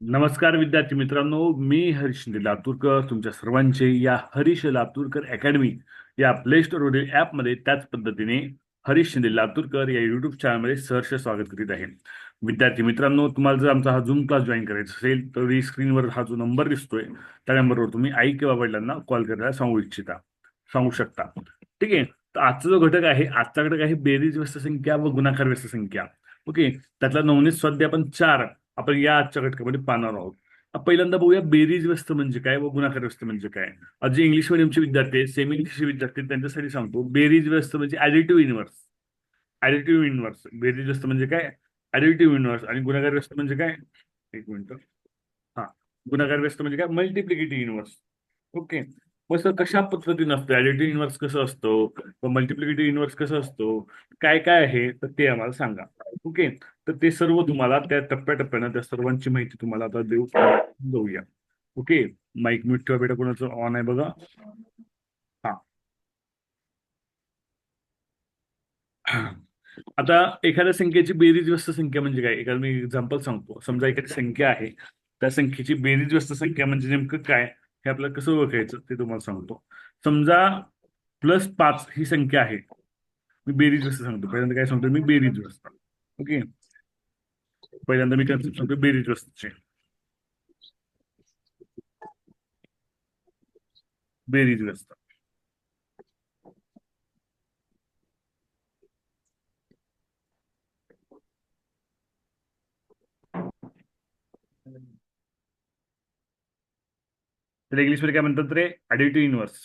नमस्कार विद्यार्थी मित्रांनो मी हरीश लातूरकर तुमच्या सर्वांचे या हरीश लातूरकर अकॅडमी या प्ले स्टोरवरील ॲपमध्ये त्याच पद्धतीने हरीश शिंदे लातूरकर या युट्यूब चॅनलमध्ये सहर्ष स्वागत करीत आहे. विद्यार्थी मित्रांनो तुम्हाला जर आमचा हा झूम क्लास जॉईन करायचा असेल तर स्क्रीनवर हा जो नंबर दिसतोय त्या नंबरवर तुम्ही आई किंवा वडिलांना कॉल करायला सांगू इच्छिता सांगू शकता. ठीक आहे? तर आजचा जो घटक आहे आजचा घटक आहे बेरीज व्यस्त संख्या व गुणाकार व्यस्त संख्या. ओके त्यातला नवनीत सध्या आपण चार आपण या आजच्या घटकामध्ये पाहणार आहोत. पहिल्यांदा बघूया बेरीज व्यस्त म्हणजे काय व गुणाकार व्यस्त म्हणजे काय. आज जे इंग्लिश मिडियमचे विद्यार्थी आहेत सेमी इंग्लिशचे विद्यार्थी त्यांच्यासाठी सांगतो बेरीज व्यस्त म्हणजे ऍडिटिव्ह इनवर्स ऍडिटिव्ह इनवर्स बेरीज व्यस्त म्हणजे काय? ऍडिटिव्ह इनवर्स आणि गुणाकार व्यस्त म्हणजे काय? एक मिनिट. हा. गुणाकार व्यस्त म्हणजे काय? मल्टिप्लिकेटिव्ह इनवर्स ओके मग सर कशा पद्धतीनं असतं? ऍडिटिव्ह इनव्हर्स कसं असतो? मल्टिप्लिकेटिव्ह इन्व्हर्स कसं असतो? काय काय आहे? तर ते आम्हाला सांगा. ओके तर ते सर्व तुम्हाला त्या टप्प्याटप्प्यानं त्या सर्वांची माहिती तुम्हाला आता देऊ देऊया. ओके? माईक म्यूट ठेवा बेटा कोणाचं ऑन आहे बघा. हा. आता एखाद्या संख्येची बेरीज व्यस्त संख्या म्हणजे काय? एखादं मी एक्झाम्पल सांगतो. समजा एखादी संख्या आहे. त्या संख्येची बेरीज व्यस्त संख्या म्हणजे नेमकं काय? हे आपल्याला कसं ओळखायचं ते तुम्हाला सांगतो. समजा प्लस पाच ही संख्या आहे. मी बेरीज व्यस्त सांगतो. पहिल्यांदा काय सांगतो? मी बेरीज व्यस्त ओके? पहिल्यांदा मी कन्सेप्ट सांगतो बेरीज व्यस्तचे बेरीज व्यस्त त्याला इंग्लिशमध्ये काय म्हणतात रे additive inverse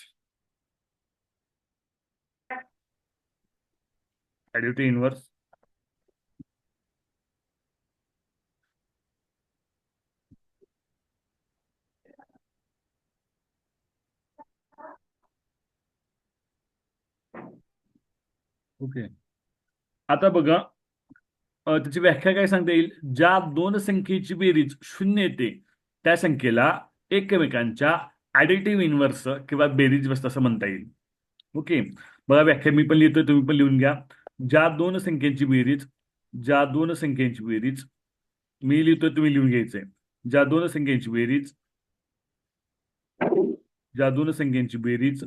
additive inverse okay. आता बघा अ, त्याची व्याख्या काय सांगता येईल? ज्या दोन संख्येची बेरीज शून्य येते त्या संख्येला एकमेकांच्या ऍडिटिव्ह इन्व्हर्स किंवा बेरीज व्यस्त असं म्हणता येईल. ओके. बघा व्याख्या मी पण लिहितोय तुम्ही पण लिहून घ्या. ज्या दोन संख्येची बेरीज ज्या दोन संख्येची बेरीज मी लिहितोय तुम्ही लिहून घ्यायचंय. ज्या दोन संख्येची बेरीज ज्या दोन संख्येची बेरीज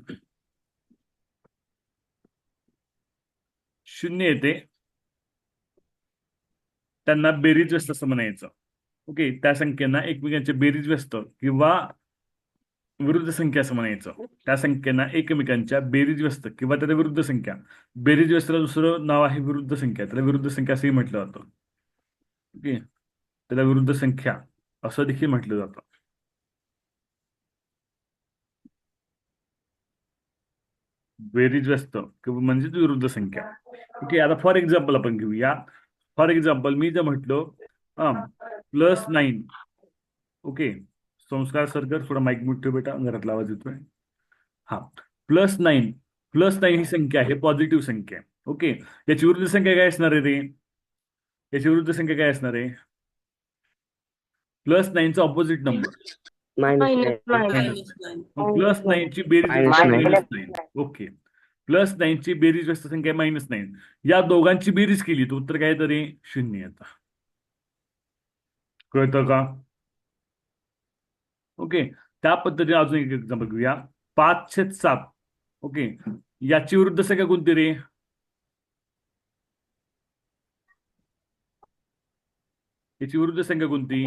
शून्य येते. त्यांना बेरीज व्यस्त असं म्हणायचं. ओके त्या संख्येना एकमेकांचे बेरीज व्यस्त किंवा विरुद्ध संख्या असं म्हणायचं. त्या संख्येना एकमेकांच्या बेरीज व्यस्त किंवा त्याच्या विरुद्ध संख्या. बेरीज व्यस्तला दुसरं नाव आहे विरुद्ध संख्या. त्याला विरुद्ध संख्या असंही म्हटलं जातं. ओके त्याला विरुद्ध संख्या असं देखील म्हटलं जातं. बेरीज व्यस्त किंवा म्हणजेच विरुद्ध संख्या. ओके आता फॉर एक्झाम्पल आपण घेऊया. फॉर एक्झाम्पल मी जर म्हटलो प्लस नाईन ओके संस्कार सरकार थोडा माईक म्यूट ठेव बेटा घरातला आवाज येतोय. हा प्लस नाईन प्लस नाईन ही संख्या आहे पॉझिटिव्ह संख्या. आहे ओके याची विरुद्ध संख्या काय असणार आहे रे? याची विरुद्ध संख्या काय असणार आहे? प्लस नाईनचा ऑपोजिट नंबर मायनस प्लस नाईनची बेरीज. मायनस नाईन ओके प्लस नाईनची बेरीज व्यस्त संख्या मायनस नाईन या दोघांची बेरीज केली तर उत्तर काय तरी शून्य येतं. कळतं का? ओके त्या पद्धतीने अजून एक एक्झाम्पल घेऊया. पाच छेद सात. ओके याची विरुद्ध संख्या कोणती रे? याची विरुद्ध संख्या कोणती?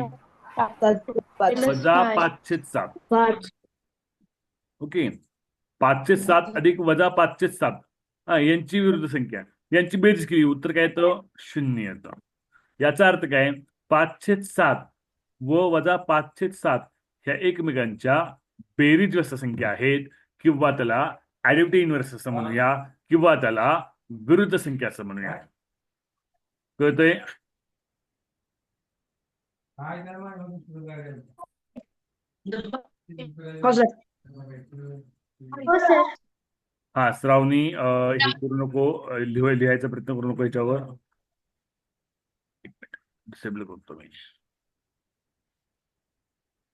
वजा पाच छेद सात. ओके. पाचशे सात अधिक वजा पाचशे सात. हा यांची विरुद्ध संख्या. यांची बेरीज केली. उत्तर काय येतं? शून्य येतं. याचा अर्थ काय? पाचशे सात व वजा पाचशे सात ह्या एकमेकांच्या बेरीज व्यस्त संख्या आहेत किंवा त्याला ऍडिव्हिटी इन्व्हर्स असं म्हणूया किंवा त्याला विरुद्ध संख्या असं म्हणूया. कळतंय? हो सर हो सर हा श्रावणी हे करू नको. लिहाय लिहायचा प्रयत्न करू नको याच्यावर. डिसेबल करतो मी.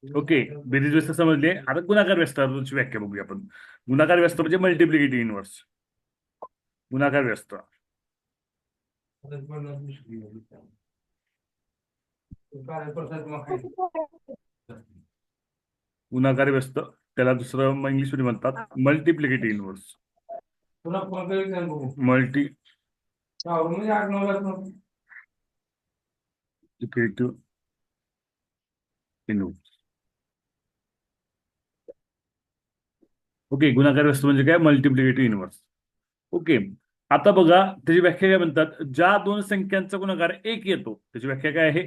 ओके बेरीज व्यस्त समजले. आता गुणाकार व्यस्त व्याख्या बघूया आपण. गुणाकार व्यस्त म्हणजे मल्टिप्लिकेटिव्ह इनवर्स गुणाकार व्यस्त. गुणाकार व्यस्त त्याला दुसरं इंग्लिश मध्ये म्हणतात multiplicative inverse multi inwards. Okay गुणाकार व्यस्त म्हणजे काय मल्टिप्लिकेटिव्ह इनवर्स ओके आता बघा त्याची व्याख्या काय म्हणतात? ज्या दोन संख्यांचा गुणाकार एक येतो त्याची व्याख्या काय आहे?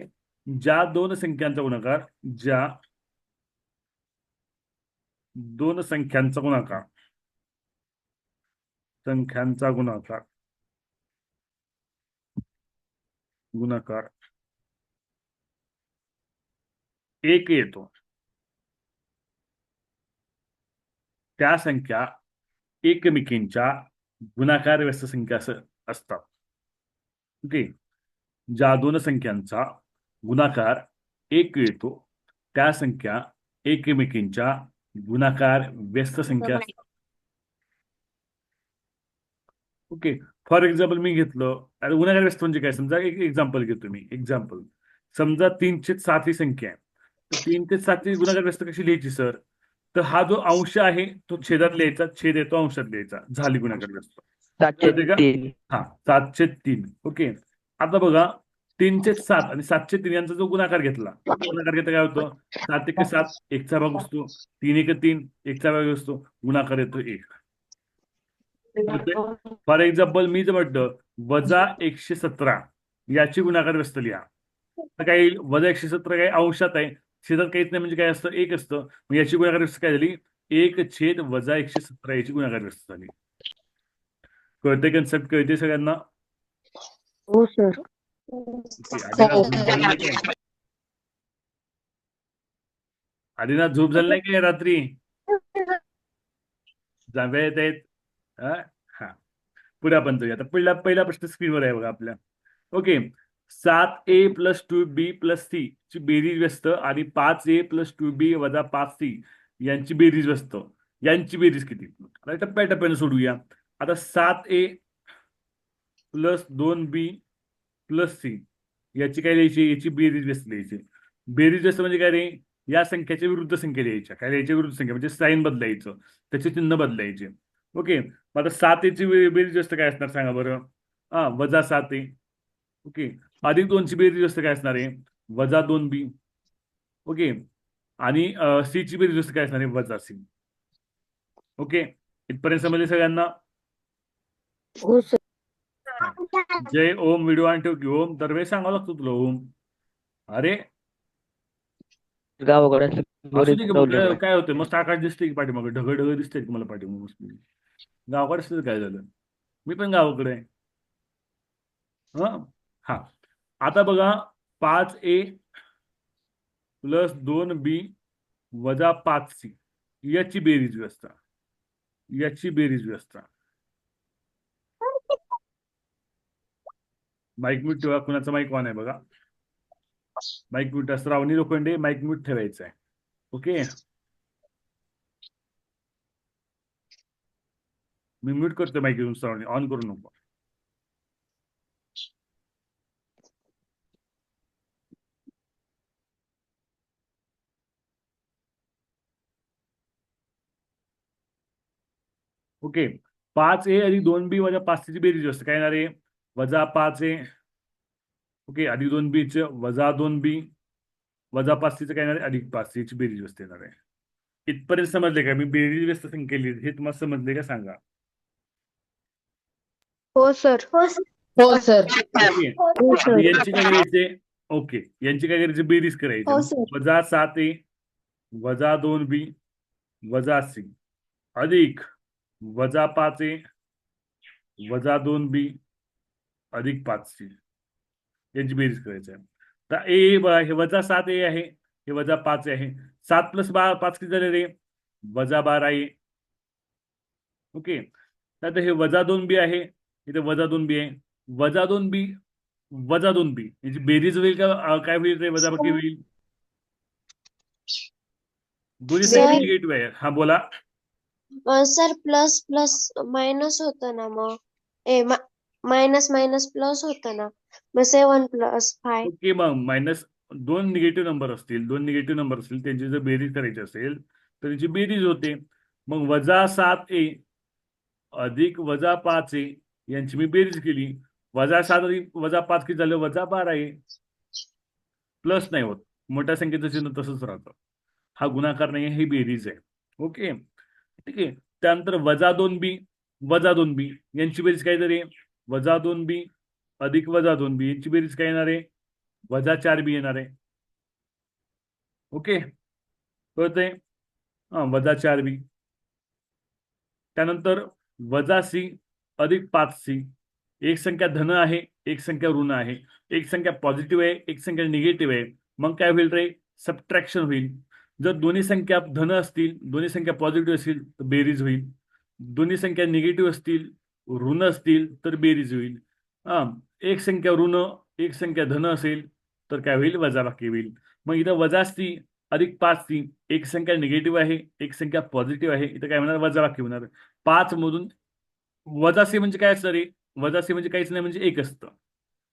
ज्या दोन संख्यांचा गुणाकार ज्या दोन संख्यांचा गुणाकार संख्यांचा गुणाकार गुणाकार एक येतो. त्या संख्या एकमेकींच्या गुणाकार व्यस्त संख्या असतात. ओके? ज्या दोन संख्यांचा गुणाकार एक येतो. त्या संख्या एकमेकींच्या गुणाकार व्यस्त संख्या ओके. फॉर एक्झाम्पल मी घेतलं. आता गुणाकार व्यस्त म्हणजे काय? समजा एक एक्झाम्पल घेतो मी. एक्झाम्पल. समजा तीनशे सात ही संख्या आहे. तर तीन ते सातची गुणाकार व्यस्त कशी लिहायची सर? तर हा जो अंश आहे तो छेदात लिहायचा. छेद येतो अंशात लिहायचा. झाली गुणाकार व्यस्त. हा सातशे तीन. ओके. आता बघा तीनशे सात आणि सातशे तीन यांचा जो गुणाकार घेतला गुणाकार घेता काय होतं? सात एक सात एकचा भाग असतो. तीन एक तीन एकचा भाग असतो. गुणाकार येतो एक. फॉर एक्झाम्पल मी जर म्हटलं वजा एकशे सतरा याची गुणाकार व्यस्त लिहा. तर काही वजा एकशे सतरा काही अंशात आहे? छेदात काहीच नाही म्हणजे काय असतं? एक असतं. मग याची गुणाकार व्यस्त काय झाली? एक छेद वजा एकशे सतरा याची गुणाकार व्यस्त झाली. कळते कन्सेप्ट कळते सगळ्यांना? हो सर ओके, आदिनाथ झोप झाली नाही काय? आदिनाथ झोप झाली नाही काय रात्री? जांभ्या येत आहेत. हा हा. पुढे आपण जाऊया. आता पहिला पहिला प्रश्न स्क्रीनवर आहे बघा आपल्या. ओके. सात A plus two B plus C ची बेरीज व्यस्त आणि पाच ए प्लस टू बी वजा पाच सी यांची बेरीज व्यस्त. यांची बेरीज किती? आता टप्प्याटप्प्याने सोडूया. आता सात ए प्लस दोन बी प्लस सी. याची काय लिहायची? याची बेरीज व्यस्त लिहायची. बेरीज व्यस्त म्हणजे काय रे? या संख्याच्या विरुद्ध संख्या लिहायच्या. काय लिहायच्या? विरुद्ध संख्या. म्हणजे साईन बदलायचं. त्याचे चिन्ह बदलायचे. ओके. मग आता सात याची बेरीज व्यस्त काय असणार सांगा बरं. हा वजा सात ए ओके. अधिक दोनची बेरीज व्यस्त काय असणार आहे? वजा दोन बी. ओके. आणि सी ची बेरीज व्यस्त काय असणार आहे? वजा सी. ओके. इथपर्यंत समजले सगळ्यांना? हो सर. जय ओम व्हिडिओ आणि ठेव की ओम. दरवेळेस सांगावं लागतो तुला ओम. अरे. गावाकडे असं असू बरेच दे की मग प्रॉब्लेम काय- होतं मस्त आकाश दिसते की पाठीमागे ढग ढग दिसते की मला पाठीमागे मस्त गावाकडे असतं तर काय झालं? मी पण गावाकडे आहे. हा? हा. आता बघा पाच ए प्लस दोन बी वजा पाच सी. याची बेरीज व्यवस्था. याची बेरीज व्यवस्था. माईक म्यूट ठेवा कुणाचा माईक ऑन आहे बघा. Mic mute Shravani Lokhande mic mute ठेवायचं आहे ओके मी म्यूट करतो माईक घेऊन श्रावणी ऑन करू नको. ओके पाच ए आणि दोन बी माझ्या पाच बेरीज असते. काय येणार आहे? वजा पाच ए ओके अधिक दोन बी च वजा दोन बी वजा पाच च काय येणार आहे? अधिक पाच ची बेरीज व्यस्त येणार आहे. इथपर्यंत समजले का? मी बेरीज व्यस्त संख्या लिहिली हे तुम्हाला समजले का? सांगा. हो सर. हो सर. हो सर. यांची काय करायचे? ओके. यांची काय करायची? बेरीज हो करायची सर. वजा सात ए वजा दोन बी वजा सी. अधिक वजा पाच ए वजा दोन बी अधिक पाच सी यांची बेरीज करायची आहे. तर ए बघा हे वजा सात ए आहे हे वजा पाच आहे. सात प्लस बा पाच किती झाले रे? वजा बारा ए. ओके. आता हे वजा दोन बी आहे इथे वजा दोन बी आहे. वजा दोन बी वजा दोन बी. याची बेरीज होईल का काय होईल रे? वजाबाकी होईल? दोन्ही सर. निगेटिव्ह आहे. हा बोला. सर प्लस प्लस मायनस होतं ना मग. मायनस मायनस प्लस होतं ना मग सेवन प्लस फाय. ओके मग मायनस दोन निगेटिव्ह नंबर असतील दोन निगेटिव्ह नंबर असतील त्यांची जर बेरीज करायची असेल तर त्यांची बेरीज होते. मग वजा सात ए अधिक वजा पाच ए यांची मी बेरीज केली. वजा सात अधिक वजा पाच किती झालं? वजा बारा ए. प्लस नाही होत. मोठ्या संख्येचं चिन्ह तसंच राहतं. हा गुणाकार नाही ही बेरीज आहे. ओके? ठीक आहे. त्यानंतर वजा दोन बी वजा दोन बी यांची बेरीज काय तरी वजा दोन बी, अधिक वजा दोन बी. यांची बेरीज काय येणार आहे? वजा चार बी येणार आहे. ओके? कळतंय? हा, वजा चार बी. त्यानंतर वजा सी, अधिक पाच सी. एक संख्या धन आहे, एक संख्या ऋण आहे. एक संख्या पॉझिटिव्ह आहे, एक संख्या निगेटिव्ह आहे. मग काय होईल रे? सबट्रॅक्शन होईल. जर दोन्ही संख्या धन असतील, दोन्ही संख्या पॉझिटिव्ह असतील, तर बेरीज होईल. दोन्ही संख्या निगेटिव्ह असतील ऋण असतील तर बेरीज होईल. हा एक संख्या ऋण एक संख्या धन असेल तर काय होईल? वजाबाकी होईल. मग इथं वजा सी अधिक पाच सी एक संख्या निगेटिव्ह आहे एक संख्या पॉझिटिव्ह आहे. इथं काय होणार? वजाबाकी होणार. पाच मधून वजासी म्हणजे काय असतं रे? वजासी म्हणजे काहीच नाही म्हणजे एक असतं.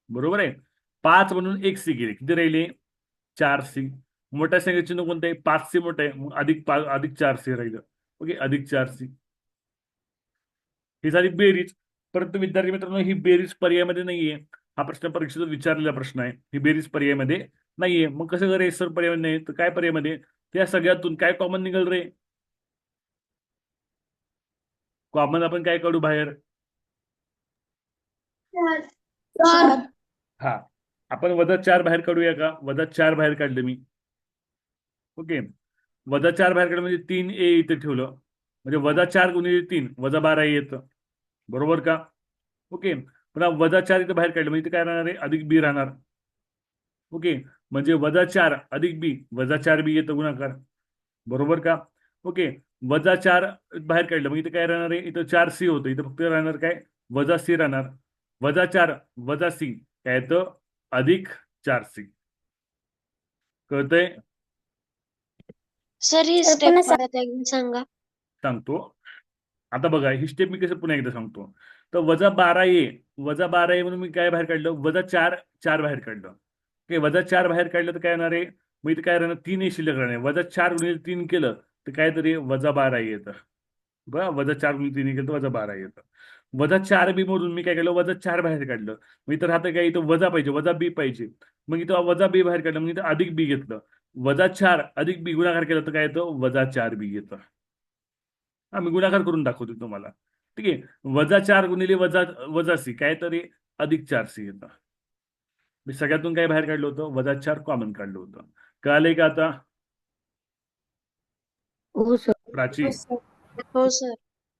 बरोबर आहे? पाच म्हणून एक सी गेले. किती राहिले? चार सी. मोठ्या संख्येचे चिन्ह कोणतं आहे? पाच सी मोठं आहे. अधिक पाच अधिक चार सी राहिलं. ओके? अधिक चार सी. ही झाली बेरीज. परंतु विद्यार्थी मित्रांनो ही बेरीज पर्यायामध्ये नाहीये. हा प्रश्न परीक्षेचा विचारलेला प्रश्न आहे. ही बेरीज पर्यायामध्ये नाहीये. मग कसं करे सर पर्याय नाही? तर काय पर्यायामध्ये? त्या सगळ्यातून काय कॉमन निघल रे? कॉमन आपण काय काढू बाहेर? हा. आपण वजा चार बाहेर काढूया का? वजा चार बाहेर काढले मी. ओके. वजा चार बाहेर काढलं म्हणजे तीन ए इथे ठेवलं. म्हणजे वजा चार गुणिले तीन. वजा बारा ए येतं. बरोबर का? ओके. पुन्हा वजा चार इथं बाहेर काढलं म्हणजे इथे काय राहणार आहे? अधिक बी राहणार. ओके. म्हणजे वजा चार अधिक बी वजा चार बी येतं गुणाकार. बरोबर का? ओके. वजा चार बाहेर काढलं मग इथे काय राहणार आहे? इथं चार सी होतं. इथं फक्त राहणार काय? वजा सी राहणार. वजा चार वजा सी काय येतं? अधिक चार सी. कळतंय? सर ही स्टेप सांगा. सांगतो. आता बघा ही स्टेप मी कसं पुन्हा एकदा सांगतो. तर वजा बारा ए वजा बारा ए म्हणून मी काय बाहेर काढलं? वजा चार चार बाहेर काढलं. ओके वजा चार बाहेर काढलं तर काय येणार आहे? मग इथे काय राहणार? तीन ए शिल्लक राहणार वजा चार गुणिले तीन केलं तर काय तरी वजा बारा येतं. बरं? वजा चार गुणिले तीन केलं तर वजा बारा येतं. वजा चार बी मधून मी काय केलं? वजा चार बाहेर काढलं. मग इथं राहतं काय? इथं वजा पाहिजे वजा बी पाहिजे. मग इथं वजा बी बाहेर काढलं मग इथं अधिक बी घेतलं. वजा चार अधिक बी गुणाकार केला तर काय येतं? वजा चार बी येतं. हा मी गुणाकार करून दाखवतो तुम्हाला. ठीक आहे? वजा चार गुणिले वजा वजा सी काय तरी अधिक चार सी येतं. मी सगळ्यातून काय बाहेर काढलं होतं? वजा चार कॉमन काढलं होतं. कळालंय का आता? हो सर प्राची. हो सर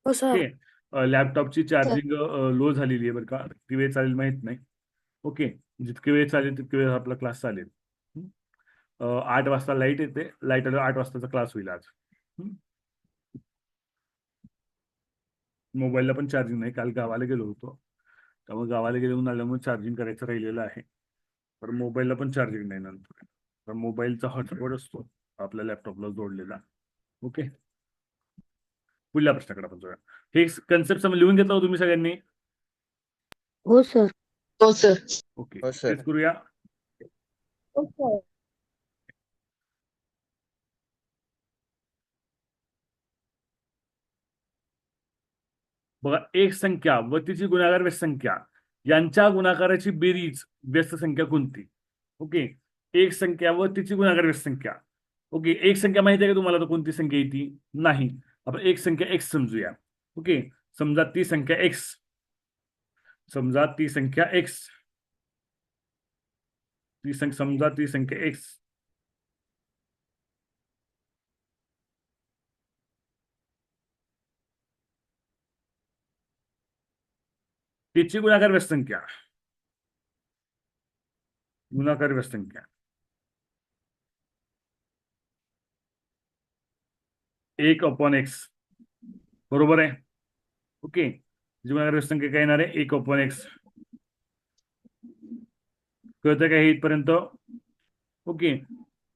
हो सर ओके लॅपटॉपची चार्जिंग लो झालेली आहे बरं का. किती वेळ चालेल माहीत नाही. ओके. जितके वेळ चालेल तितके वेळ आपला क्लास चालेल? अं, आठ वाजता लाइट येते. लाइट आल्यावर आठ वाजताचा क्लास होईल आज हं? मोबाईलला पण चार्जिंग नाही. काल गावाला गेलो होतो. त्यामुळे गावाला गेलो आल्यामुळे चार्जिंग करायचं राहिलेलं आहे. तर मोबाईलला पण चार्जिंग नाही नंतर. तर मोबाईलचा हॉटस्पॉट असतो आपल्या लॅपटॉपला जोडलेला. ओके पुढल्या प्रश्नाकडे आपण जाऊया. हे कन्सेप्ट समोर लिहून घेतला हो तुम्ही सगळ्यांनी? हो सर हो सर ओके हो, करूया. बघा एक संख्या व तिची गुणाकार व्यस्त संख्या यांच्या गुणाकाराची बेरीज व्यस्त संख्या कोणती? ओके. एक संख्या व तिची गुणाकार व्यस्त संख्या ओके एक संख्या माहिती आहे का तुम्हाला? तर कोणती संख्या येते नाही. आपण एक संख्या एक्स समजूया. ओके समजा ती संख्या एक्स समजा ती संख्या एक्स ती समजा ती संख्या एक्स तिची गुणाकार व्यस्त संख्या गुणाकार व्यस्त संख्या एक अपॉन एक्स बरोबर आहे? ओके. गुणाकार व्यस्त संख्या काय येणार आहे? एक अपॉन एक्स कळतं का हे इथपर्यंत? ओके.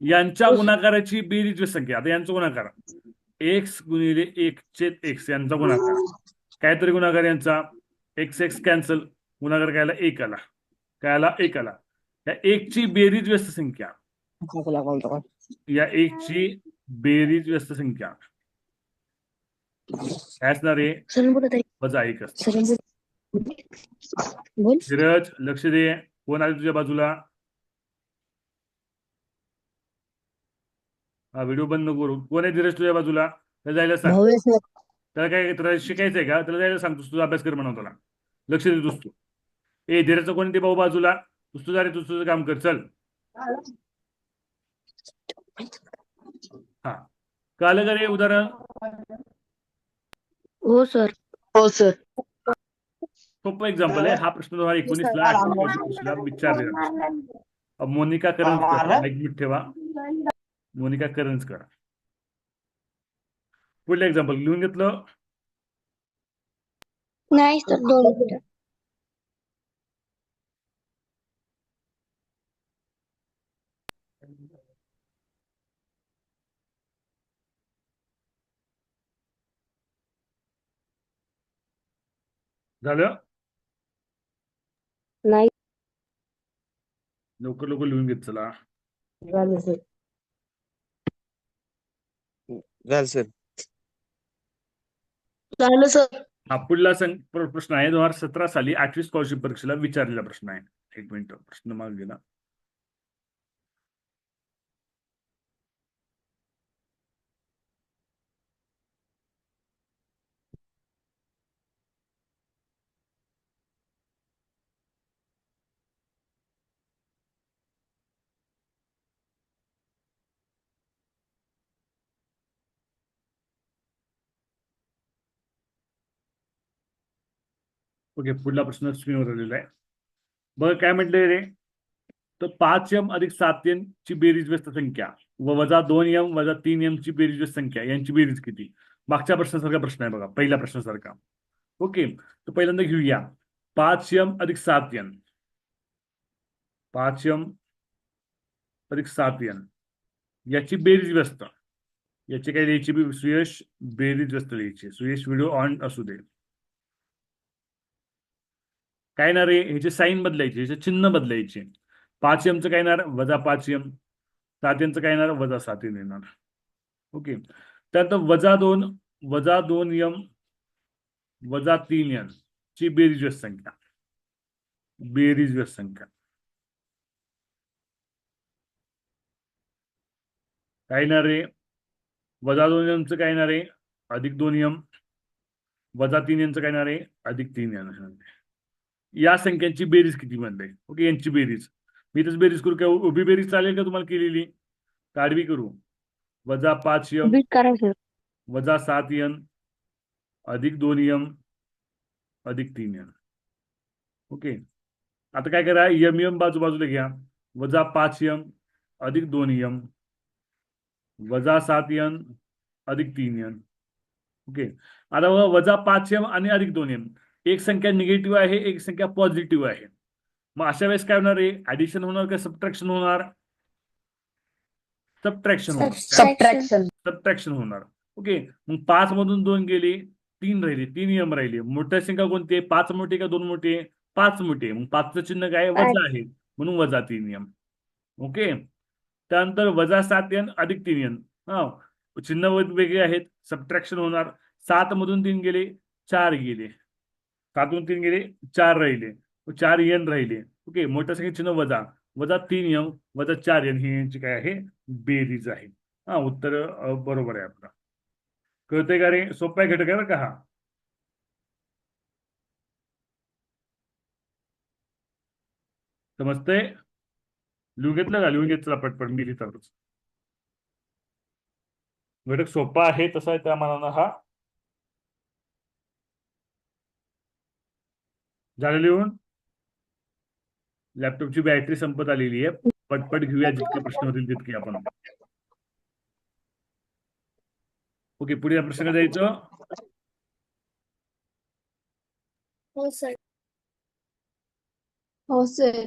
यांच्या हो. गुणाकाराची बेरीज संख्या आता यांचा गुणाकार एक्स गुणिले एक छेद एक्स यांचा गुणाकार काहीतरी गुणाकार यांचा. एक्स एक्स कॅन्सल गुणाकार काय आला एक आला काय आला एक आला या एकची बेरीज व्यस्त संख्या. या एकची बेरीज व्यस्त संख्या. काय असणार आहे वजा एक धीरज लक्ष दे. कोण आले तुझ्या बाजूला? हा व्हिडिओ बंद नको करू. कोण आहे धीरज तुझ्या बाजूला? त्याला जायला सांग. त्याला काय त्याला शिकायचंय का? त्याला जायला सांगतोस तुझा अभ्यास कर म्हणा त्याला. लक्ष देतोस तू ए धीरजचं कोण ते भाऊ बाजूला? तूच तुझा रे तुझं काम कर चल. हा. कळलं का रे उदाहरण हो सर. हो सर. सोपं एक्झाम्पल आहे. हा प्रश्न दोन हजार एकोणीसला ला विचारलेला अब मोनिका करंजकर एक मिनिट ठेवा. मोनिका करंजकर पुढलं एक्झाम्पल लिहून घेतलं. नाही सर दोन मिनिटं. झालं? नाही. लवकर लवकर लिहून घेत चला. झालं सर. झालं सर. झालं सर. हा पुढला प्रश्न आहे. दोन हजार सतरा साली आठवी स्कॉलरशिप परीक्षेला विचारलेला प्रश्न आहे. एक मिनिट प्रश्न मागे गेला ओके पुढला प्रश्न स्क्रीनवर आलेला आहे. बघ काय म्हटलंय रे? तर पाच एम अधिक सात एम ची बेरीज व्यस्त संख्या. व वजा दोन एम वजा तीन एम ची बेरीज व्यस्त संख्या. यांची बेरीज किती? मागच्या प्रश्नासारखा प्रश्न आहे बघा पहिल्या प्रश्नासारखा. ओके तर पहिल्यांदा घेऊया. पाच एम अधिक सात एम पाच एम अधिक सात एम याची बेरीज व्यस्त याची काय लिहायची? सुयश बेरीज व्यस्त लिहायची. सुयश व्हिडिओ ऑन असू दे. काय ना रे? ह्याचे साईन चिन्ह बदलायचे. पाच काय येणार? वजा पाच एम सात काय येणार? वजा सात एम येणार. ओके. त्यानंतर वजा दोन वजा दोन एम वजा तीन एम ची बेरीज संख्या. बेरीज संख्या. येणार वजा दोन येणार आहे अधिक दोन एम वजा तीन येणार आहे अधिक तीन एम या संख्यांची बेरीज किती म्हणते ओके यांची बेरीज. मी इथंच बेरीज करू का? उभी बेरीज चालेल का तुम्हाला केलेली? का आडवी करू. वजा पाच यम. वजा सात यन अधिक दोन यम. अधिक तीन यन ओके आता काय करा? यम यम बाजू बाजूला घ्या. वजा पाच यम. अधिक दोन यम. वजा सात यन अधिक तीन यन ओके आता वजा पाच यम आणि अधिक दोन यम. एक संख्या निगेटिव्ह आहे एक संख्या पॉझिटिव्ह आहे. मग अशा वेळेस काय होणार आहे? ऍडिशन होणार का सबट्रॅक्शन होणार? सबट्रॅक्शन होणार. सबट्रॅक्शन सबट्रॅक्शन होणार. ओके मग पाच मधून दोन गेले तीन राहिले तीन यम राहिले. मोठ्या संख्या कोणती आहे? पाच मोठे का दोन मोठे? पाच मोठे. मग पाचचं चिन्ह काय? वजा आहे. म्हणून वजा तीन यम ओके त्यानंतर वजा सात यन अधिक तीन यन हा चिन्ह वेगवेगळे आहेत. सबट्रॅक्शन होणार. सात मधून तीन गेले चार गेले. सातून तीन गेले चार राहिले. चार यन राहिले. ओके मोठ्या संख्या चिन्ह वजा. वजा तीन यम वजा चार यन ही यांची काय आहे? बेरीज आहे. हा उत्तर बरोबर आहे आपलं. कळतंय का रे? सोपा आहे घटक आहे बरं का हा? समजतंय? लिहून घेतलं का? लिहून घेतला पटपट मी लिहितातच घटक सोपा आहे तसा आहे त्या मानानं हा. झालं लिहून लॅपटॉपची बॅटरी संपत आलेली आहे. पटपट घेऊया जितके प्रश्न होतील तितके आपण. ओके पुढे प्रश्न द्यायचं हो सर हो सर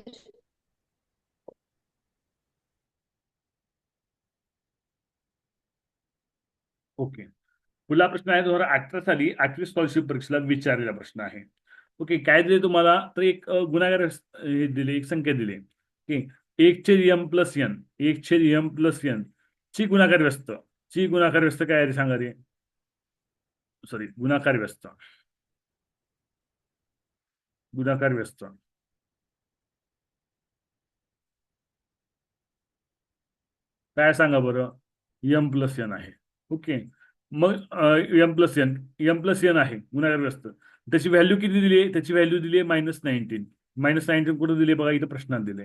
ओके पुढला प्रश्न आहे दोन हज़ार अठरा साली आठवी स्कॉलरशिप परीक्षेला विचारलेला प्रश्न आहे. ओके काय दिले तुम्हाला तर एक गुन्हागार हे दिले एक संख्या दिली. ओके एक छेद एम प्लस एन एक छेद एम प्लस एन ची गुणाकार व्यस्त. ची गुणाकार व्यस्त काय आहे रे सांगा रे सॉरी गुणाकार व्यस्त. गुणाकार व्यस्त. काय सांगा बरं? एम प्लस एन आहे. ओके मग M plus N M plus N आहे गुणाकार व्यस्त. त्याची व्हॅल्यू किती दिली आहे? त्याची व्हॅल्यू दिली आहे मायनस नाईन्टीन मायनस नाईन्टीन कुठं दिली बघा इथं प्रश्नात दिले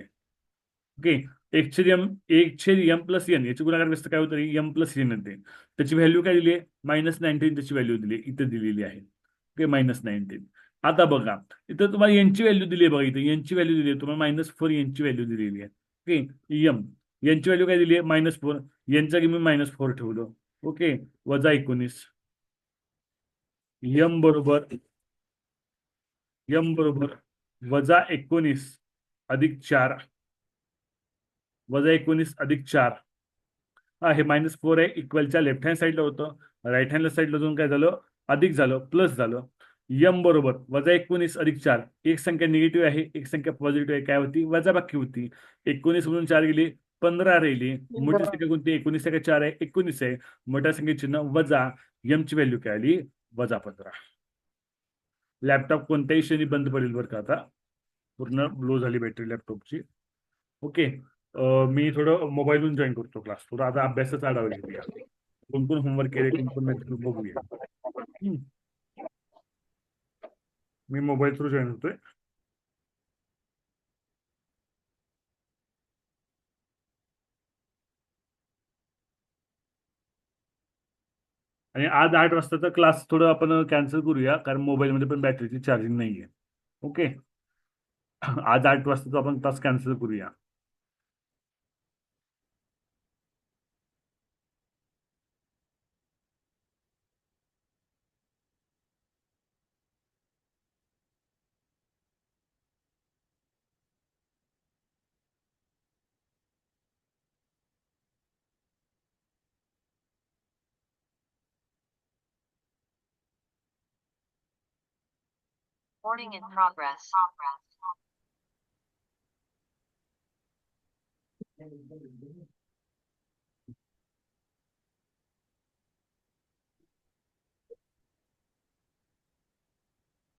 ओके एक छेद एम एक छेद एम प्लस एन याची गुणाकार व्यस्त काय होतं एम प्लस एन येते. त्याची व्हॅल्यू काय दिली आहे? मायनस नाईन्टीन त्याची व्हॅल्यू दिली इथं दिलेली आहे. ओके मायनस नाईन्टीन आता बघा इथं तुम्हाला यांची व्हॅल्यू दिली आहे बघा इथं. यांची व्हॅल्यू दिली आहे. तुम्हाला मायनस फोर यांची व्हॅल्यू दिलेली आहे. ओके एम यांची व्हॅल्यू काय दिली आहे? मायनस फोर यांचा की मी मायनस फोर ठेवलं. ओके वजा एकोणीस. यम बरोबर यम बरोबर. वजा एकोणीस अधिक चार. वजा एकोणीस अधिक चार. हा हे मायनस फोर आहे. इक्वलच्या लेफ्ट हँड साईडला होतं. राईट हँड साईडला जाऊन काय झालं? अधिक झालं. प्लस झालं. यम बरोबर. वजा एकोणीस अधिक चार. एक संख्या निगेटिव्ह आहे. एक संख्या पॉझिटिव्ह आहे. काय होती? वजाबाकी होती. एकोणीस म्हणून चार गेली. पंधरा राहिली. मोठी संख्या कोणती? एकोणीस संख्या चार आहे. एकोणीस आहे. मोठ्या संख्येचे चिन्ह वजा. यमची व्हॅल्यू काय आली? वजा पंधरा. लॅपटॉप कोणत्याही क्षणी बंद पडेल बरं का आता. पूर्ण लो झाली बॅटरी लॅपटॉपची. ओके. मी थोडं मोबाईलहून जॉईन करतो क्लास. थोडं आता अभ्यासच आढावा घेऊया. कोण कोण होमवर्क केले कोण कोण बघूया. मी मोबाईल थ्रू जॉईन होतोय. आणि आज आठ वाजताचा क्लास थोडं आपण कॅन्सल करूया कारण मोबाईलमध्ये पण बॅटरीची चार्जिंग नाहीये. ओके आज आठ वाजताचा आपण क्लास कॅन्सल करूया. Recording in progress.